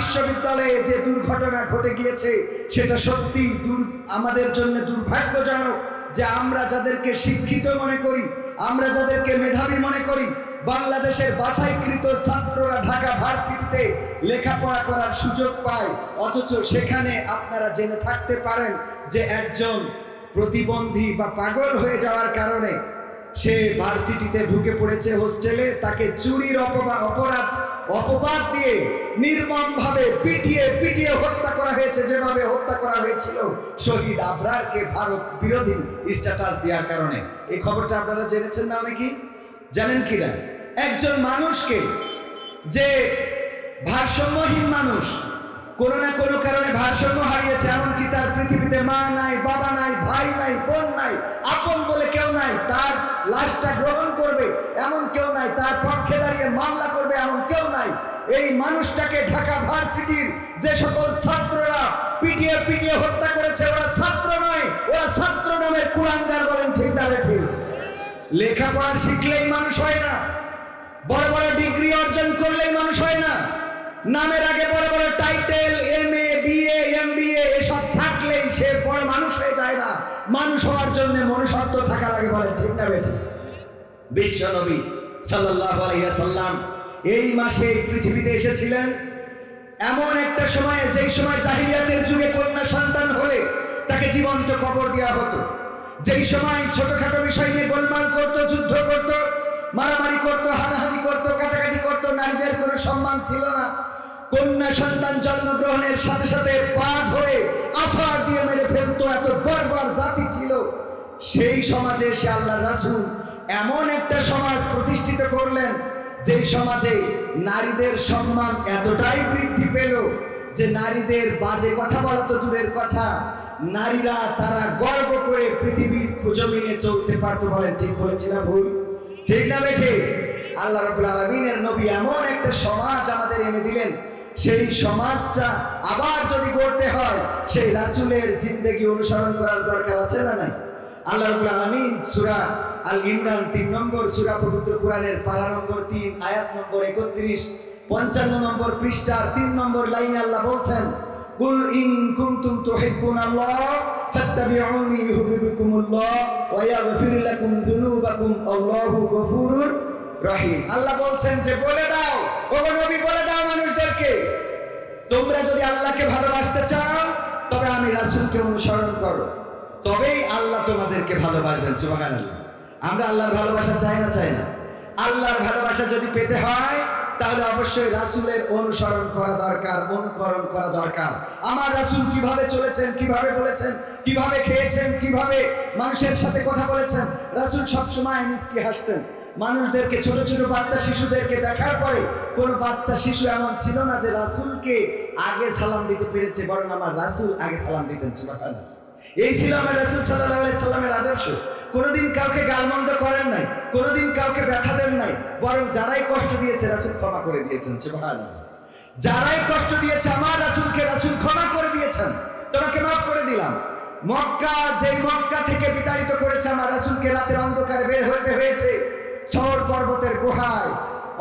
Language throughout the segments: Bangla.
বিশ্ববিদ্যালয়ে যে দুর্ঘটনা ঘটে গিয়েছে, সেটা সত্যি দূর, আমাদের জন্য দুর্ভাগ্যজনক যে আমরা যাদেরকে শিক্ষিত মনে করি, আমরা যাদেরকে মেধাবী মনে করি, বাংলাদেশের বাছাইকৃত ছাত্ররা ঢাকা ভার্সিটিতে লেখাপড়া করার সুযোগ পায়। অথচ সেখানে আপনারা জেনে থাকতে পারেন যে একজন প্রতিবন্ধী বা পাগল হয়ে যাওয়ার কারণে সে ভার্সিটিতে ঢুকে পড়েছে হোস্টেলে, তাকে চুরির অপবা, অপরাধ, অপবাদ দিয়ে নির্মমভাবে পিটিয়ে পিটিয়ে হত্যা করা হয়েছে, যেভাবে হত্যা করা হয়েছিল। শহীদ আবরারকে ভারত বিরোধী স্ট্যাটাস দেওয়ার কারণে। এই খবরটা আপনারা জেনেছেন না অনেকেই? জানেন কি না? একজন মানুষকে যে ভারসাম্যহীন মানুষ কোনো না কোনো কারণে ভারসাম্য হারিয়েছে, এমনকি তার পৃথিবীতে মা নাই, বাবা নাই, ভাই নাই, বোন নাই, আপন বলে কেউ নাই, তার লাশটা গ্রহণ করবে, এমন কেউ নাই, তার পক্ষে দাঁড়িয়ে মামলা করবে, এমন কেউ নাই। এই মানুষটাকে ঢাকা ভার্সিটির যে সকল ছাত্ররা পিটিয়ে পিটিয়ে হত্যা করেছে, ওরা ছাত্র নয়, ওরা ছাত্র নামের কুলাঙ্গার বলেন ঠিক না ঠিক? লেখাপড়া শিখলেই মানুষ হয় না, বড় বড় ডিগ্রি অর্জন করলেই মানুষ হয় না। নামের আগে বড় বড় title M A BA M BA এসব থাকলেই সে বড় মানুষ হয়ে যায় না। মানুষ হওয়ার জন্য মনুষ্যত্ব থাকা লাগে বলে ঠিক না বেটি? বিশ্ব নবী সাল্লাহ সাল্লাম এই মাসে এই পৃথিবীতে এসেছিলেন। এমন একটা সময়ে যেই সময় জাহিলিয়াতের যুগে কন্যা সন্তান হলে তাকে জীবন্ত কবর দেওয়া হতো। যেই সময় ছোটখাটো বিষয় নিয়ে গোলমাল করত, যুদ্ধ করত, মারামারি করত, হানাহানি করত নারীদের কোনো সম্মান ছিল না। কন্যা সন্তান জন্মগ্রহণের সাথে সাথে পা ধরে আফার দিয়ে মেরে ফেলতো, এত বর্বর জাতি ছিল। সেই সমাজে এসে আল্লাহ রাসূল এমন একটা সমাজ প্রতিষ্ঠিত করলেন, যেই সমাজে নারীদের সম্মান এতটাই বৃদ্ধি পেল যে নারীদের বাজে কথা বলা তো দূরের কথা, নারীরা তারা গর্ব করে পৃথিবীর জমিনে চলতে পারতো বলেন, ঠিক বলেছিলাম ভুল? ঠিক না বেঠে? আল্লাহ রবুল আলমিনের নবী এমন একটা সমাজ আমাদের এনে দিলেন। সেই সমাজটা আবার যদি করতে হয়, সেই রাসূলের জিন্দেগি অনুসরণ করার দরকার আছে না নাই? আল্লাহ রবুল আলমিন সুরা আল ইমরান তিন নম্বর সুরা পবিত্র কোরআনের পারা নম্বর তিন, আয়াত নম্বর একত্রিশ, পঞ্চান্ন নম্বর পৃষ্ঠার তিন নম্বর লাইনে আল্লাহ বলছেন আল্লাহু রহিম। আল্লাহ বলছেন যে, বলে দাও। ওগো নবী, বলে দাও মানুষদেরকে। তোমরা যদি আল্লাহকে ভালোবাসতে চাও, তবে আমি রাসূলকে অনুসরণ করো। তবেই আল্লাহ তোমাদেরকে ভালোবাসবেন, সুবহানাল্লাহ। আমরা আল্লাহর ভালোবাসা চাই না চাই না। আল্লাহর ভালোবাসা যদি পেতে হয়, তাহলে অবশ্যই রাসূলের অনুসরণ করা দরকার, অনুকরণ করা দরকার। আমার রাসূল কীভাবে চলেছেন, কীভাবে বলেছেন, কীভাবে খেয়েছেন, কীভাবে মানুষের সাথে কথা বলেছেন, রাসূল সবসময় মিসকি হাসতেন। মানুষদেরকে, ছোট ছোট বাচ্চা শিশুদেরকে দেখার পরে কোনো বাচ্চা শিশু এমন ছিল না যে রাসূলকে আগে সালাম দিতে পেরেছে, বরং আমার রাসূল আগে সালাম দিতেন এই ছিল আমার রাসুল আলাইহি সাল্লামের আদর্শ। কোনোদিন কাউকে গালমন্দ করেন নাই, কোনোদিন কাউকে ব্যথা দেন নাই, বরং যারাই কষ্ট দিয়েছে রাসূল ক্ষমা করে দিয়েছেন, সুবহানাল্লাহ। যারাই কষ্ট দিয়েছে আমার রাসূলকে রাসূল ক্ষমা করে দিয়েছেন, তোমাকে মাফ করে দিলাম। মক্কা, যেই মক্কা থেকে বিতাড়িত করেছে আমার রাসূলকে, রাতের অন্ধকারে বের হতে হয়েছে। শহর পর্বতের গুহায়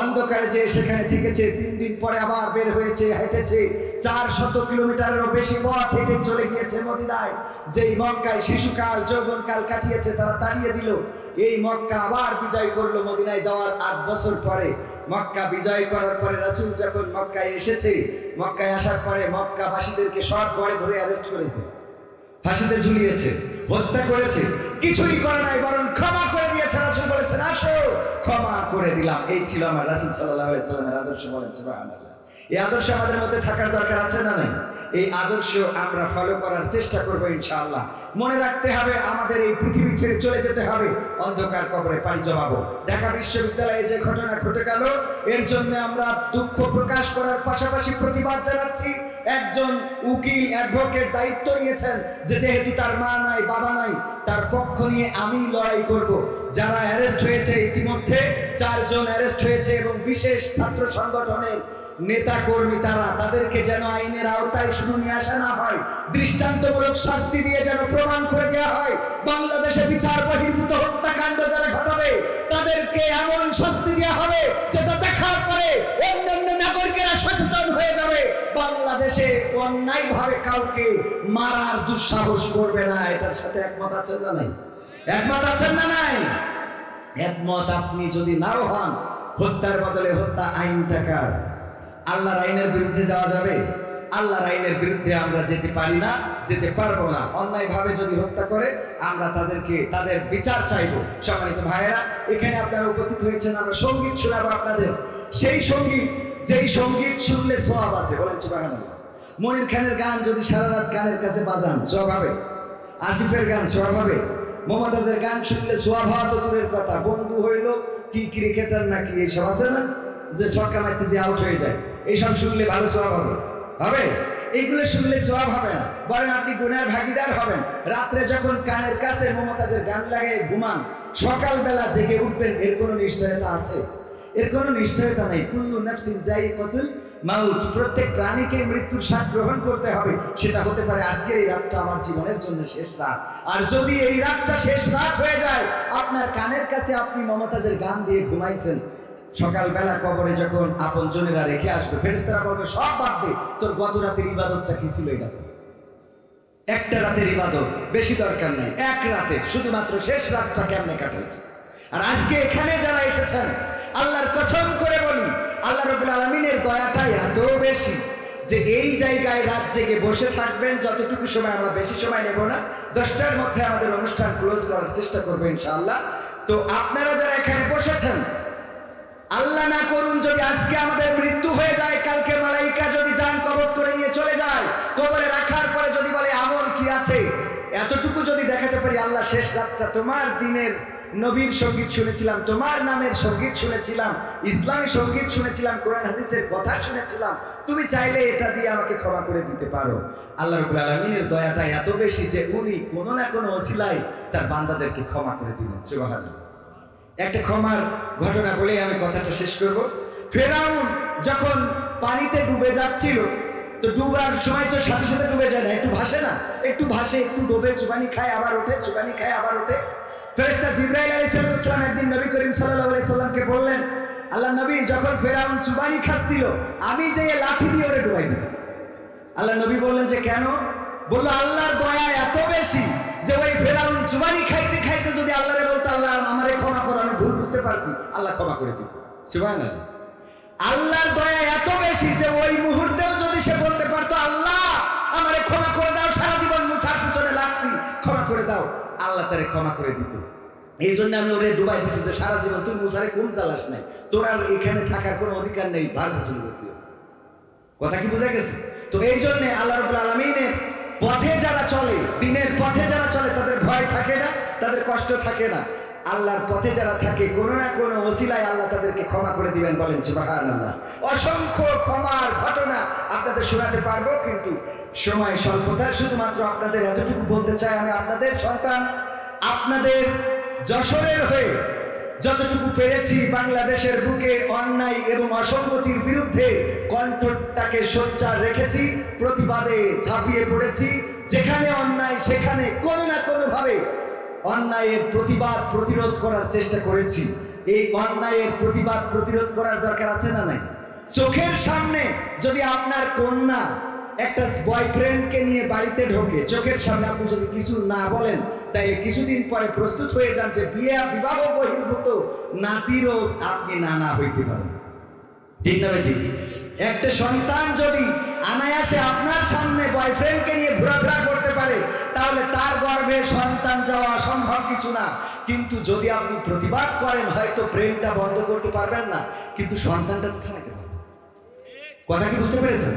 অন্ধকারে যে সেখানে থেকেছে, তিন দিন পরে আবার বের হয়েছে, হেঁটেছে। চার শত কিলোমিটারেরও বেশি পথ হেঁটে চলে গিয়েছে মদিনায়। যেই মক্কায় শিশুকাল, যৌবনকাল কাটিয়েছে, তারা তাড়িয়ে দিল। এই মক্কা আবার বিজয় করল মদিনায় যাওয়ার আট বছর পরে। মক্কা বিজয় করার পরে রাসূল যখন মক্কায় এসেছে, মক্কায় আসার পরে মক্কাবাসীদেরকে সব গড়ে ধরে অ্যারেস্ট করেছে। ফাঁসিতে ঝুলিয়েছে, হত্যা করেছে। কিছুই করে নাই, বরং ক্ষমা করে দিয়েছে রাসূল বলেছেন, আসো, ক্ষমা করে দিলাম। এই ছিল আমার রাসূল সাল্লামের আদর্শ সুবহানাল্লাহ। এই আদর্শ আমাদের মধ্যে থাকার দরকার আছে না নাই? এই আদর্শ আমরা ফলো করার চেষ্টা করব ইনশাআল্লাহ। মনে রাখতে হবে, আমাদের এই পৃথিবী ছেড়ে চলে যেতে হবে। অন্ধকার কবরে পাড়ি জমাবো। ঢাকা বিশ্ববিদ্যালয়ে যে ঘটনা ঘটে গেল, এর জন্য আমরা দুঃখ প্রকাশ করার পাশাপাশি প্রতিবাদ জানাচ্ছি। একজন উকিল অ্যাডভোকেট দায়িত্ব নিয়েছেন যে যেহেতু তার মা নাই, বাবা নাই, তার পক্ষ নিয়ে আমি লড়াই করব। যারা অ্যারেস্ট হয়েছে ইতিমধ্যে, চারজন অ্যারেস্ট হয়েছে এবং বিশেষ ছাত্র সংগঠনের নেতা কর্মী তারা, তাদেরকে যেন আইনের আওতায় শুধু নিয়ে আসা না হয়, দৃষ্টান্তমূলক শাস্তি দিয়ে যেন প্রমাণ করে দেওয়া হয়, বাংলাদেশে বিচার বহির্ভূত হত্যাকাণ্ড যারা ঘটাবে, তাদেরকে এমন শাস্তি দেওয়া হবে যেটা দেখার পরে অন্যান্য বাংলাদেশে অন্যায়ভাবে কাউকে মারার দুঃসাহস করবে না, এটার সাথে একমত আছেন না নাই? একমত আছেন না নাই? একমত আপনি যদি নাও হন, হত্যার বদলে হত্যা আইন টাকার। আল্লাহর আইনের বিরুদ্ধে যাওয়া যাবে? আল্লাহর আইনের বিরুদ্ধে আমরা যেতে পারি না, যেতে পারব না। অন্যায়ভাবে যদি হত্যা করে, আমরা তাদেরকে, তাদের বিচার চাইব। সম্মানিত ভাইয়েরা, এখানে আপনারা উপস্থিত হয়েছেন, আমরা সংগীত শোনাবো আপনাদের। সেই সংগীত যেই সংগীত শুনলে সোয়াব আছে, বলেন সুবহানাল্লাহ। মনির খানের গান যদি সারা রাত গানের কাছে বাজান সোয়াব হবে? আসিফের গান সোয়াব হবে? মমতাজের গান শুনলে সোয়াব হওয়া তো দূরের কথা। বন্ধু হইল কি ক্রিকেটার নাকি এইসব আছে না? যে ছক্কা মারতে যে আউট হয়ে যায়। এইসব শুনলে ভালো সোয়াব হবে। হবে? এইগুলো শুনলে সোয়াব হবে না। বরং আপনি গুনার ভাগিদার হবেন। রাত্রে যখন কানের কাছে মমতাজের গান লাগায় ঘুমান, সকালবেলা জেগে উঠবেন, এর কোনো নিশ্চয়তা আছে? এর কোনো নিশ্চয়তা নেই। কুল্লু নাফসিন যাই কতুল মাউত। প্রত্যেক প্রাণীকে মৃত্যুর স্বাদ গ্রহণ করতে হবে। সেটা হতে পারে আজকের এই রাতটা আমার জীবনের জন্য শেষ রাত। আর যদি এই রাতটা শেষ রাত হয়ে যায়, আপনার কানের কাছে আপনি মমতাজের গান দিয়ে ঘুমাইছেন, সকালবেলা কবরে যখন আপন জনেরা রেখে আসবে ফেরেস্তারা বলবে, সব বাদ দে, তোর গত রাতের ইবাদতটা কি ছিল এটা একটা রাতের ইবাদত, বেশি দরকার নাই। এক রাতে, শুধুমাত্র শেষ রাতটা কেমনে কাটাইছে? আর আজকে এখানে যারা এসেছেন আল্লাহর কসম করে বলি, আল্লাহ রবুল আলমিনের দয়াটা এত বেশি যে এই জায়গায় রাত জেগে বসে থাকবেন, যতটুকু সময় আমরা বেশি সময় নেব না, দশটার মধ্যে আমাদের অনুষ্ঠান ক্লোজ করার চেষ্টা করব ইনশাআল্লাহ। তো আপনারা যারা এখানে বসেছেন, আল্লাহ না করুন যদি আজকে আমাদের মৃত্যু হয়ে যায়, কালকে মালাইকা যদি যান কবজ করে নিয়ে চলে যায়, কবরে রাখার পরে যদি বলে আমল কি আছে, এতটুকু যদি দেখাতে পারি, আল্লাহ শেষ রাতটা তোমার দিনের নবীর সংগীত শুনেছিলাম, তোমার নামের সংগীত শুনেছিলাম, ইসলামী সংগীত শুনেছিলাম, কোরআন হাদিসের কথা শুনেছিলাম। তুমি চাইলে এটা দিয়ে আমাকে ক্ষমা করে দিতে পারো। আল্লাহ রবুল আলমিনের দয়াটা এত বেশি যে উনি কোনো না কোনো অসিলায় তার বান্দাদেরকে ক্ষমা করে দিবেন। সুবহানাল্লাহ। একটা ক্ষমার ঘটনা বলেই আমি কথাটা শেষ করব। ফেরাউন যখন পানিতে ডুবে যাচ্ছিল, তো ডুবার সময় তো সাথে সাথে ডুবে যায় না, একটু ভাসে না? একটু ভাসে, একটু ডুবে, চুবানি খায়, আবার ওঠে, চুবানি খায়, আবার ওঠে। ফেরেশতা জিব্রাইল আলাইহিস সালাম একদিন নবী করিম সাল্লাল্লাহু আলাইহি সাল্লামকে বললেন, আল্লাহ নবী, যখন ফেরাউন চুবানি খাচ্ছিল, আমি যে লাঠি দিয়ে ওরে ডুবাই দিছি। আল্লাহ নবী বললেন যে, কেন? বলল, আল্লাহর দয়া এত বেশি যে ওই ফেরাউন জুবানি খাইতে খাইতে যদি আল্লাহরে বলতো, আল্লাহ আমারে ক্ষমা করো, আমি ভুল বুঝতে পারছি, আল্লাহ ক্ষমা করে দিত। সুবহানাল্লাহ। আল্লাহর দয়া এত বেশি যে ওই মুহূর্তেও যদি সে বলতে পারতো, আল্লাহ আমারে ক্ষমা করে দাও, সারা জীবন মুসার পিছনে লাগছি। ক্ষমা করে দাও। আল্লাহ তারে ক্ষমা করে দিত। এই জন্য আমি ওরে ডুবাই দিছি যে সারা জীবন তুই মুসারে কোন চালাস নাই? তোর আর এখানে থাকার কোনো অধিকার নেই ভারতে চলে করতে কথা কি বোঝা গেছে? তো এই জন্যে আল্লাহ রবুল আলমিনের পথে যারা চলে, দিনের পথে যারা চলে, তাদের ভয় থাকে না, তাদের কষ্ট থাকে না। আল্লাহর পথে যারা থাকে, কোনো না কোনো ওসিলায় আল্লাহ তাদেরকে ক্ষমা করে দিবেন বলেন সুবাহান আল্লাহ অসংখ্য ক্ষমার ঘটনা আপনাদের শোনাতে পারব, কিন্তু সময় স্বল্পতা শুধুমাত্র আপনাদের এতটুকু বলতে চাই আমি আপনাদের সন্তান, আপনাদের যশোরের হয়ে যতটুকু পেরেছি বাংলাদেশের বুকে অন্যায় এবং অসঙ্গতির বিরুদ্ধে কণ্ঠটাকে সোচ্চার রেখেছি, প্রতিবাদে ঝাঁপিয়ে পড়েছি, যেখানে অন্যায় সেখানে কোনো না কোনোভাবে অন্যায়ের প্রতিবাদ প্রতিরোধ করার চেষ্টা করেছি। এই অন্যায়ের প্রতিবাদ প্রতিরোধ করার দরকার আছে না নাই? চোখের সামনে যদি আপনার কন্যা একটা বয়ফ্রেন্ডকে নিয়ে বাড়িতে ঢোকে, চোখের সামনে আপনি যদি কিছু না বলেন তাইলে কিছুদিন পরে প্রস্তুত হয়ে যান যে বিয়ে, বিবাহ, বহির্ভূত নাতিরও আপনি নানা হইতে পারেন। ঠিক না ঠিক। একটা সন্তান যদি আনায়াসে আপনার সামনে বয়ফ্রেন্ডকে নিয়ে ঘোরাফেরা করতে পারে, তাহলে তার গর্ভে সন্তান যাওয়া সম্ভব কিছু না। কিন্তু যদি আপনি প্রতিবাদ করেন, হয়তো প্রেমটা বন্ধ করতে পারবেন না। কিন্তু সন্তানটা তো থামাইতে পারবেন কথা কি বুঝতে পেরেছেন?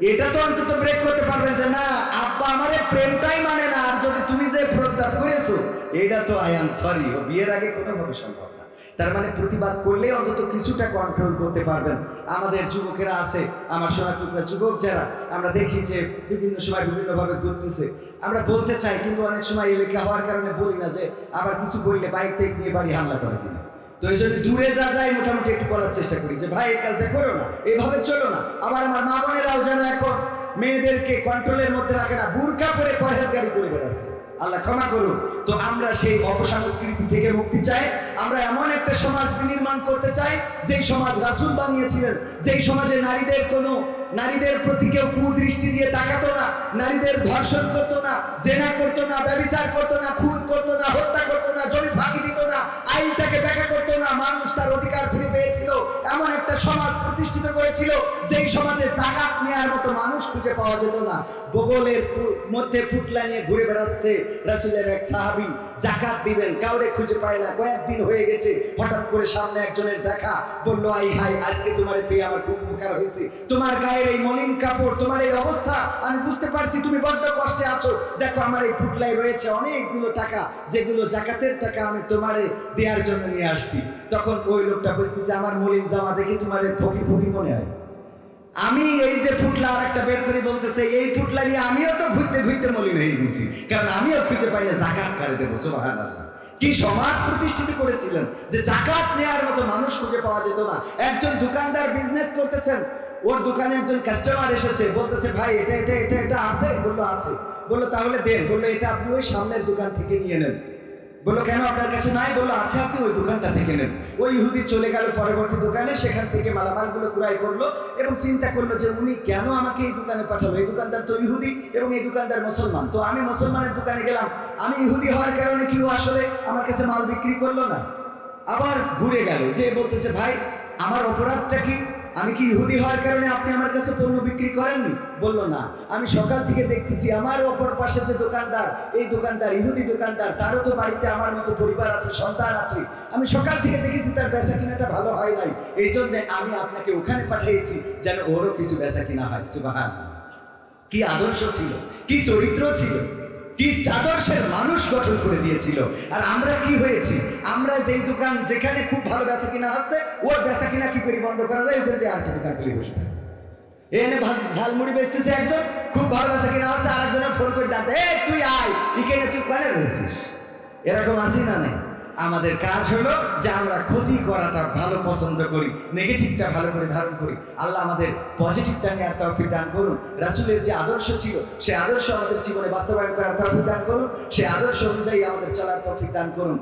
এটা তো অন্তত ব্রেক করতে পারবেন যে, না, আব্বা আমারে প্রেমটাই মানে না। আর যদি তুমি যে প্রস্তাব করেছ, এটা তো আই এম সরি। বিয়ের আগে কোনোভাবে সম্ভব তার মানে প্রতিবাদ করলে অন্তত কিছুটা কন্ট্রোল করতে পারবেন। আমাদের যুবকেরা আছে, আমার সোনা টুকরা যুবক যারা, আমরা দেখি যে বিভিন্ন সময় বিভিন্নভাবে ঘুরতেছে। আমরা বলতে চাই, কিন্তু অনেক সময় এলাকা হওয়ার কারণে বলি না যে আবার কিছু বললে বাইক টেক নিয়ে বাড়ি হামলা করে কিনা। তো এই জন্য দূরে যা যায় মোটামুটি একটু বলার চেষ্টা করি যে, ভাই, এই কাজটা করো না, এভাবে চলো না। আবার আমার মা বোনেরাও যারা এখন মেয়েদেরকে কন্ট্রোলের মধ্যে রাখে না বুরকা পরে গাড়ি করে বেড়াচ্ছে। আল্লাহ ক্ষমা করুন তো আমরা সেই অপসংস্কৃতি থেকে মুক্তি চাই। আমরা এমন একটা সমাজ বিনির্মাণ করতে চাই, যেই সমাজ রাসুল বানিয়েছিলেন, যেই সমাজে নারীদের কোনো নারীদের প্রতি কেউ কুদৃষ্টি দিয়ে তাকাতো না, নারীদের ধর্ষণ করতো না, জেনা করতো না, ব্যবিচার করতো না, খুন করতো না, হত্যা করতো না, জমি ফাঁকি দিত না, আইনটাকে ব্যাখ্যা করতো না, মানুষ তার অধিকার ফিরে পেয়েছিল। এমন একটা সমাজ প্রতিষ্ঠিত করেছিল, যেই সমাজে জাকাত নেওয়ার মতো মানুষ খুঁজে পাওয়া যেত না। বগলের মধ্যে পুটলা নিয়ে ঘুরে বেড়াচ্ছে রাসুলের এক সাহাবি। জাকাত দিবেন, কাউরে খুঁজে পায় না। কয়েকদিন হয়ে গেছে, হঠাৎ করে সামনে একজনের দেখা, বলল, আই হাই আজকে তোমার পেয়ে আমার খুব উপকার হয়েছে। তোমার গায়ের এই মলিন কাপড়, তোমার এই অবস্থা, আমি বুঝতে পারছি তুমি বড্ড কষ্টে আছো। দেখো, আমার এই পুটলাই রয়েছে অনেকগুলো টাকা, যেগুলো জাকাতের টাকা আমি তোমারে দেওয়ার জন্য নিয়ে আসছি। তখন ওই লোকটা বলতেছে, আমার মলিন জামা দেখে তোমার ফকির ফকির মনে হয়। আমি এই যে ফুটলা আর একটা বের করে বলতেছে, এই ফুটলা নিয়ে আমিও তো ঘুরতে ঘুরতে মলিন হয়ে গেছি। কারণ আমিও খুঁজে পাই না জাকাত কারে দেবো সুবাহান কি সমাজ প্রতিষ্ঠিত করেছিলেন যে জাকাত নেওয়ার মতো মানুষ খুঁজে পাওয়া যেত না। একজন দোকানদার বিজনেস করতেছেন ওর দোকানে একজন কাস্টমার এসেছে, বলতেছে, ভাই, এটা এটা এটা এটা আছে? বলল আছে। বলল, তাহলে দেন। বলল, এটা আপনি ওই সামনের দোকান থেকে নিয়ে নেন। বলল, কেন আপনার কাছে নাই? বলল, আছে আপনি ওই দোকানটা থেকে নেন। ওই ইহুদি চলে গেল পরবর্তী দোকানে, সেখান থেকে মালামালগুলো ক্রয় করল এবং চিন্তা করল যে উনি কেন আমাকে এই দোকানে পাঠালো? এই দোকানদার তো ইহুদি এবং এই দোকানদার মুসলমান। তো আমি মুসলমানের দোকানে গেলাম। আমি ইহুদি হওয়ার কারণে কি আসলে আমার কাছে মাল বিক্রি করল না? আবার ঘুরে গেল। যে বলতেছে, ভাই, আমার অপরাধটা কি আমি কি ইহুদি হওয়ার কারণে আপনি আমার কাছে পণ্য বিক্রি করেননি? বলল না। আমি সকাল থেকে দেখতেছি আমার অপর পাশে যে দোকানদার, এই দোকানদার, ইহুদি দোকানদার, তারও তো বাড়িতে আমার মতো পরিবার আছে, সন্তান আছে। আমি সকাল থেকে দেখেছি তার বেচা কিনাটা ভালো হয় নাই। এই জন্য আমি আপনাকে ওখানে পাঠিয়েছি যেন ওরও কিছু বেচা কিনা হয়। সুবাহান কি আদর্শ ছিল? কি চরিত্র ছিল? কি চাদর্শের মানুষ গঠন করে দিয়েছিল। আর আমরা কি হয়েছি? আমরা যেই দোকান যেখানে খুব ভালো বেচা কিনা হচ্ছে ওর বেচা কিনা কি করি বন্ধ করা যায়? ওখানে যে আরেকটা দোকান খুলে বসে এনে ঝালমুড়ি বেচতেছে একজন, খুব ভালো বেচা কিনা হচ্ছে, আরেকজনের ফোন করে ডাকতে এ তুই আয়। ইকেনে তুই কেন রয়েছিস। এরকম আছি না নাই আমাদের কাজ হলো যে আমরা ক্ষতি করাটা ভালো পছন্দ করি নেগেটিভটা ভালো করে ধারণ করি। আল্লাহ আমাদের পজিটিভটা নেওয়ার তৌফিক দান করুন। রাসুলের যে আদর্শ ছিল, সে আদর্শ আমাদের জীবনে বাস্তবায়ন করার তৌফিক দান করুন। সে আদর্শ অনুযায়ী আমাদের চলার তৌফিক দান করুন।